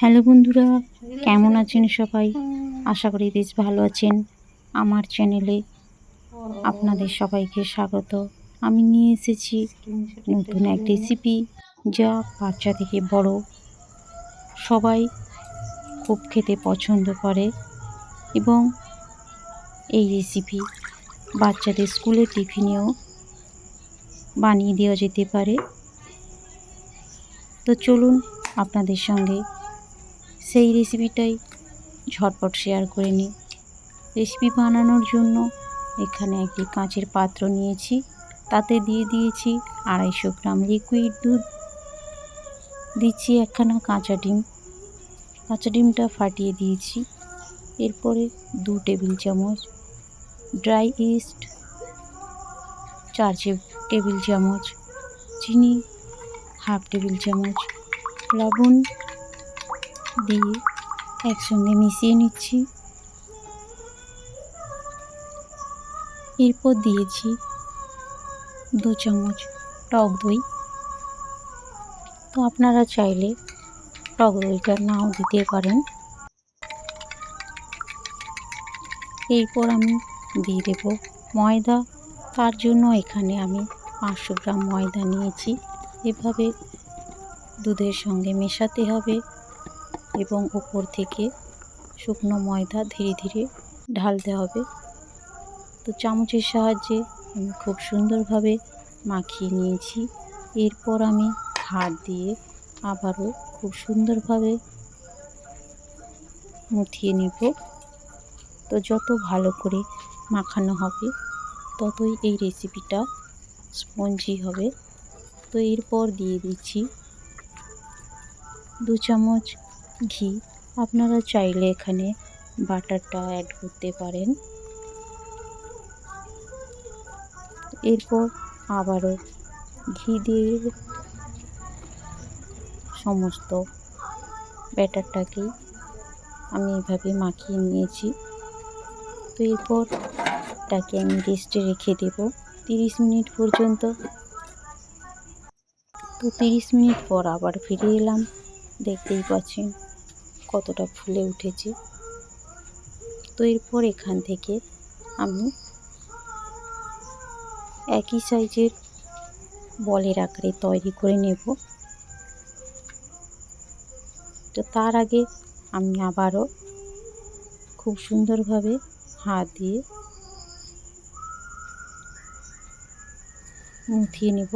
Hello বন্ধুরা, কেমন আছেন সবাই? আশা করি বেশ ভালো আছেন। আমার চ্যানেলে আপনাদের সবাইকে স্বাগত। আমি নিয়ে এসেছি নতুন এক রেসিপি যা বাচ্চা থেকে বড় সবাই খুব খেতে পছন্দ করে এবং এই রেসিপি বাচ্চাদের স্কুলে টিফিনেও বানিয়ে দেওয়া যেতে পারে। তো চলুন আপনাদের সঙ্গে সেই রেসিপিটাই ঝটপট শেয়ার করে নিই। রেসিপি বানানোর জন্য এখানে একটি কাঁচের পাত্র নিয়েছি। তাতে দিয়ে দিয়েছি আড়াইশো গ্রাম লিকুইড দুধ। দিচ্ছি একখানা কাঁচা ডিম। কাঁচা ডিমটা ফাটিয়ে দিয়েছি। এরপরে দু টেবিল চামচ ড্রাই ইস্ট চার টেবিল চামচ চিনি, হাফ টেবিল চামচ লবণ দিয়ে একসঙ্গে মিশিয়ে নিচ্ছি। এরপর দিয়েছি দু চামচ টক দই। তো আপনারা চাইলে টক দইটা নাও দিতে পারেন। এরপর আমি দিয়ে দেব ময়দা। তার জন্য এখানে আমি পাঁচশো গ্রাম ময়দা নিয়েছি। এভাবে দুধের সঙ্গে মেশাতে হবে। এবং উপর থেকে শুকনো ময়দা ধীরে ধীরে ঢালতে হবে। তো চামচের সাহায্যে আমি খুব সুন্দরভাবে মাখিয়ে নিয়েছি। এরপর আমি হাত দিয়ে আবারও খুব সুন্দরভাবে মুঠিয়ে নেব। তো যত ভালো করে মাখানো হবে, ততই এই রেসিপিটা স্পঞ্জি হবে। তো এরপর দিয়ে দিচ্ছি দু চামচ ঘি। আপনারা চাইলে এখানে বাটারটা অ্যাড করতে পারেন। এরপর আবারও ঘি দিয়ে সমস্ত ব্যাটারটাকেই আমি এভাবে মাখিয়ে নিয়েছি। তো এরপর তাকে আমি রেস্টে রেখে দেব। তিরিশ মিনিট পর্যন্ত। তো তিরিশ মিনিট পর আবার ফিরে এলাম। দেখতেই পাচ্ছেন। কতটা ফুলে উঠেছে। তো এরপর এখান থেকে আমি একই সাইজের বলের আকারে তৈরি করে নেব। তো তার আগে আমি আবারও খুব সুন্দরভাবে হাত দিয়ে মুঠিয়ে নেব।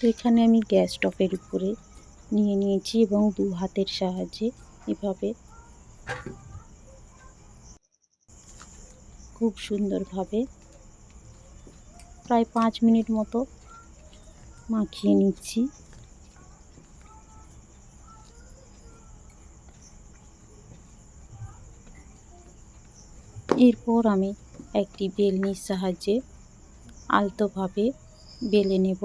তো এখানে আমি গ্যাস স্টোভের উপরে নিয়ে নিয়েছি এবং দু হাতের সাহায্যে এভাবে খুব সুন্দরভাবে প্রায় পাঁচ মিনিট মতো মাখিয়ে নিচ্ছি। এরপর আমি একটি বেলনির সাহায্যে আলতোভাবে বেলে নেব।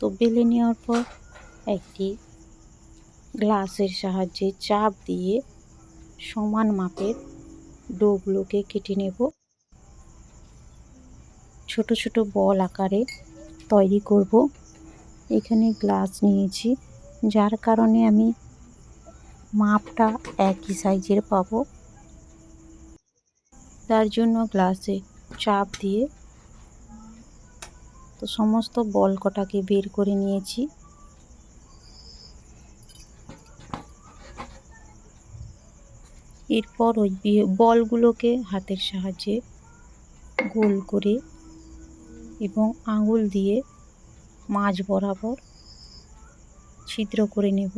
তো বেলে নেওয়ার পর একটি গ্লাসের সাহায্যে চাপ দিয়ে সমান মাপের ডোগুলোকে কেটে নেব। ছোট ছোট বল আকারে তৈরি করব। এখানে গ্লাস নিয়েছি, যার কারণে আমি মাপটা একই সাইজের পাবো। তার জন্য গ্লাসে চাপ দিয়ে তো সমস্ত বল কটাকে বের করে নিয়েছি। এরপর ওই বলগুলোকে হাতের সাহায্যে গোল করে এবং আঙুল দিয়ে মাঝ বরাবর ছিদ্র করে নেব।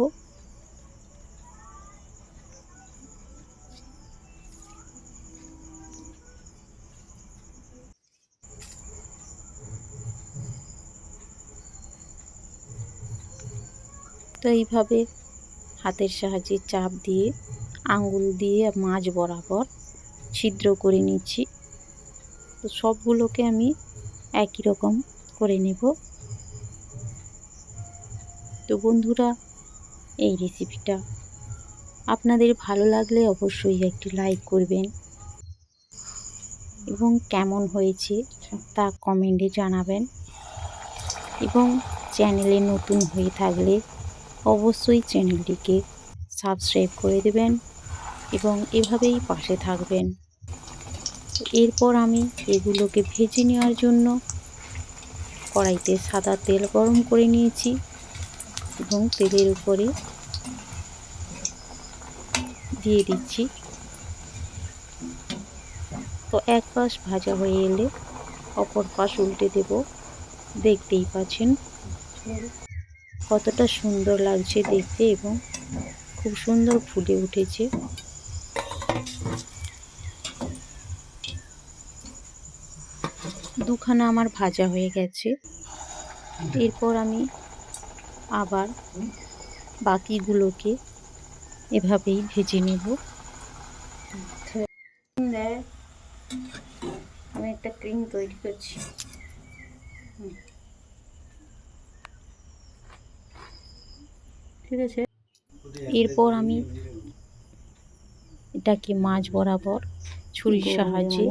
তো এইভাবে হাতের সাহায্যে চাপ দিয়ে আঙুল দিয়ে মাঝ বরাবর ছিদ্র করে নিচ্ছি। তো সবগুলোকে আমি একই রকম করে নেব। তো বন্ধুরা, এই রেসিপিটা আপনাদের ভালো লাগলে অবশ্যই একটি লাইক করবেন। এবং কেমন হয়েছে তা কমেন্টে জানাবেন। এবং চ্যানেলে নতুন হয়ে থাকলে অবশ্যই চ্যানেলটিকে সাবস্ক্রাইব করে দেবেন এবং এভাবেই পাশে থাকবেন। এরপর আমি এগুলোকে ভেজে নেওয়ার জন্য কড়াইতে সাদা তেল গরম করে নিয়েছি এবং তেলের উপরে দিয়ে দিচ্ছি। তো এক পাশ ভাজা হয়ে এলে অপর পাশ উল্টে দেব। দেখতেই পাচ্ছেন কতটা সুন্দর লাগছে দেখতে এবং খুব সুন্দর ফুটে উঠেছে। দুখানা আমার ভাজা হয়ে গেছে। এরপর আমি আবার বাকিগুলোকে এভাবেই ভেজে নেব। আমি একটা ক্রিম তৈরি করছি। ঠিক আছে? এরপর আমি এটাকে মাছ বরাবর ছুরির সাহায্যে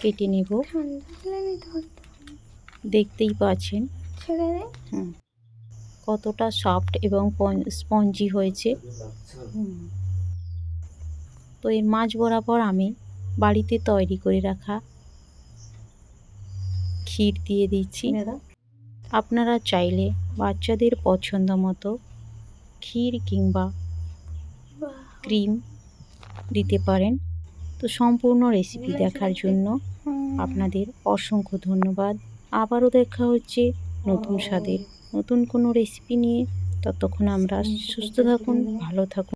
কেটে নেব। দেখতেই পাচ্ছেন। কতটা সফট এবং স্পঞ্জি হয়েছে। তো এর মাছ বরাবর আমি বাড়িতে তৈরি করে রাখা ক্ষীর দিয়ে দিচ্ছি। আপনারা চাইলে বাচ্চাদের পছন্দ মতো ক্ষীর কিংবা ক্রিম দিতে পারেন। তো সম্পূর্ণ রেসিপি দেখার জন্য আপনাদের অসংখ্য ধন্যবাদ। আবারও দেখা হচ্ছে নতুন স্বাদের। নতুন কোনো রেসিপি নিয়ে। ততক্ষণ আমরা সুস্থ থাকুন ভালো থাকুন।